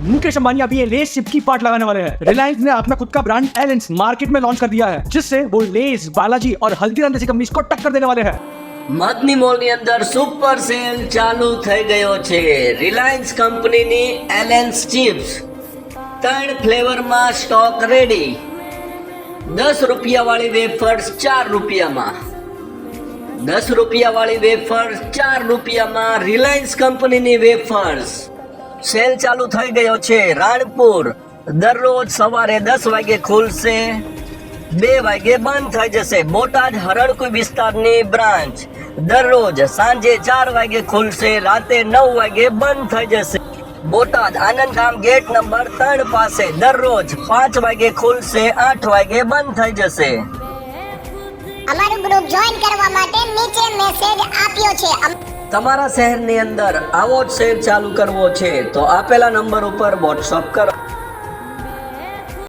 मुकेश अंबानी अभी ये less chip की पार्ट लगाने वाले हैं रिलायंस ने अपना खुद का ब्रांड एलेंस मार्केट में लॉन्च कर दिया है जिससे वो लेस बालाजी और हल्दीराम जैसी कंपनीज को टक्कर देने वाले हैं મદની મોલની અંદર સુપર સેલ ચાલુ થઈ ગયો છે રિલાયન્સ કંપનીની એલેન્સ ચિપ્સ ત્રણ ફ્લેવરમાં સ્ટોક રેડી દસ રૂપિયાવાળી વેફર્સ ચાર રૂપિયામાં દસ રૂપિયાવાળી વેફર્સ ચાર રૂપિયામાં રિલાયન્સ કંપનીની વેફર્સ સેલ ચાલુ થઈ ગયો છે. રાણપુર દરરોજ સવારે દસ વાગે ખુલશે, બે વાગે બંધ થઈ જશે. બોટાદ હરણકુઈ વિસ્તારની બ્રાન્ચ દરરોજ સાંજે ચાર વાગે ખુલશે, રાતે નવ વાગે બંધ થઈ જશે. બોટાદ આનંદધામ ગેટ નંબર ત્રણ પાસે દરરોજ પાંચ વાગે ખુલશે, આઠ વાગે બંધ થઈ જશે. અમારું ગ્રુપ જોઈન કરવા માટે નીચે મેસેજ આપ્યો છે. તમારા શહેરની અંદર આવો જ સેલ ચાલુ કરવો છે, તો આપેલા નંબર ઉપર વોટ્સઅપ કરો.